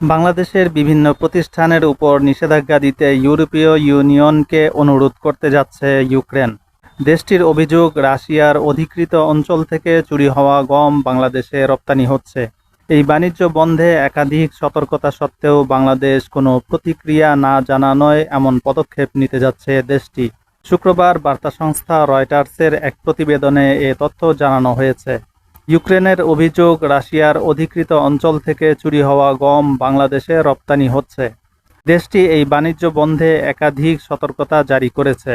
বাংলাদেশের বিভিন্ন প্রতিষ্ঠানের উপর নিষেধাজ্ঞা দিতে ইউরোপীয় ইউনিয়নকে অনুরোধ করতে যাচ্ছে ইউক্রেন। দেশটির অভিযোগ, রাশিয়ার অধিকৃত অঞ্চল থেকে চুরি হওয়া গম বাংলাদেশে রপ্তানি হচ্ছে। এই বাণিজ্য বন্ধে একাধিক সতর্কতা সত্ত্বেও বাংলাদেশ কোনো প্রতিক্রিয়া না জানানোয় এমন পদক্ষেপ নিতে যাচ্ছে দেশটি। শুক্রবার বার্তা সংস্থা রয়টার্সের এক প্রতিবেদনে এ তথ্য জানানো হয়েছে। ইউক্রেনের অভিযোগ রাশিয়ার অধিকৃত অঞ্চল থেকে চুরি হওয়া গম বাংলাদেশে রপ্তানি হচ্ছে। দেশটি এই বাণিজ্য বন্ধে একাধিক সতর্কতা জারি করেছে।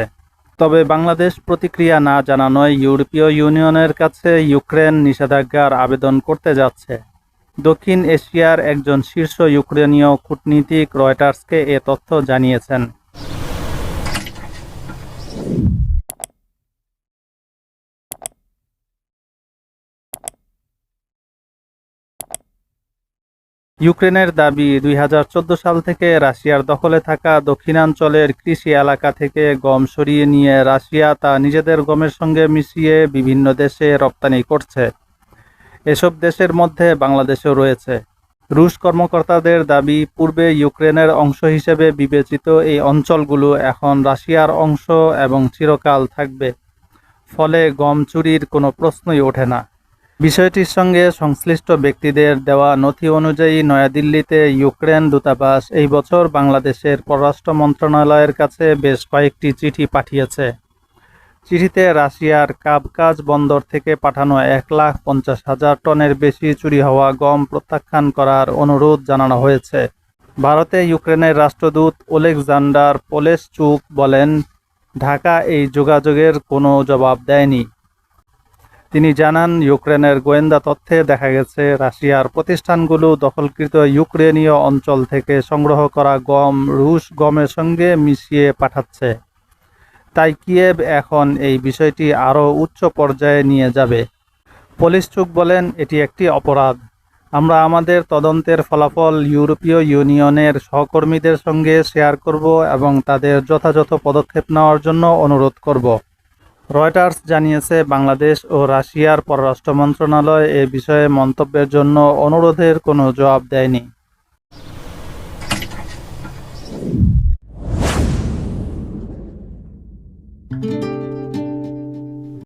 তবে বাংলাদেশ প্রতিক্রিয়া না জানানোয় ইউরোপীয় ইউনিয়নের কাছে ইউক্রেন নিষেধাজ্ঞার আবেদন করতে যাচ্ছে। দক্ষিণ এশিয়ার একজন শীর্ষ ইউক্রেনীয় কূটনীতিক রয়টার্সকে এ তথ্য জানিয়েছেন। ইউক্রেনের দাবি, দুই হাজার চোদ্দ সাল থেকে রাশিয়ার দখলে থাকা দক্ষিণাঞ্চলের কৃষি এলাকা থেকে গম সরিয়ে নিয়ে রাশিয়া তা নিজেদের গমের সঙ্গে মিশিয়ে বিভিন্ন দেশে রপ্তানি করছে। এসব দেশের মধ্যে বাংলাদেশও রয়েছে। রুশ কর্মকর্তাদের দাবি, পূর্বে ইউক্রেনের অংশ হিসেবে বিবেচিত এই অঞ্চলগুলো এখন রাশিয়ার অংশ এবং চিরকাল থাকবে। ফলে গম চুরির কোনো প্রশ্নই ওঠে না। বিষয়টির সঙ্গে সংশ্লিষ্ট ব্যক্তিদের দেওয়া নথি অনুযায়ী নয়াদিল্লিতে ইউক্রেন দূতাবাস এই বছর বাংলাদেশের পররাষ্ট্র মন্ত্রণালয়ের কাছে বেশ কয়েকটি চিঠি পাঠিয়েছে। চিঠিতে রাশিয়ার কাবকাজ বন্দর থেকে পাঠানো এক লাখ পঞ্চাশ হাজার টনের বেশি চুরি হওয়া গম প্রত্যাখ্যান করার অনুরোধ জানানো হয়েছে। ভারতে ইউক্রেনের রাষ্ট্রদূত ওলেকজান্ডার পোলেসচুক বলেন, ঢাকা এই যোগাযোগের কোনো জবাব দেয়নি। তিনি জানান, ইউক্রেনের গোয়েন্দা তথ্যে দেখা গেছে, রাশিয়ার প্রতিষ্ঠানগুলো দখলকৃত ইউক্রেনীয় অঞ্চল থেকে সংগ্রহ করা গম, রুশ গমের সঙ্গে মিশিয়ে পাঠাচ্ছে। তাই কিয়েভ এখন এই বিষয়টি আরও উচ্চ পর্যায়ে নিয়ে যাবে। পলিশচুক বলেন, এটি একটি অপরাধ। আমরা আমাদের তদন্তের ফলাফল ইউরোপীয় ইউনিয়নের সহকর্মীদের সঙ্গে শেয়ার করব এবং তাদের যথাযথ পদক্ষেপ নেওয়ার জন্য অনুরোধ করব। রয়টার্স জানিয়েছে, বাংলাদেশ ও রাশিয়ার পররাষ্ট্র মন্ত্রণালয় এ বিষয়ে মন্তব্যের জন্য অনুরোধের কোনো জবাব দেয়নি।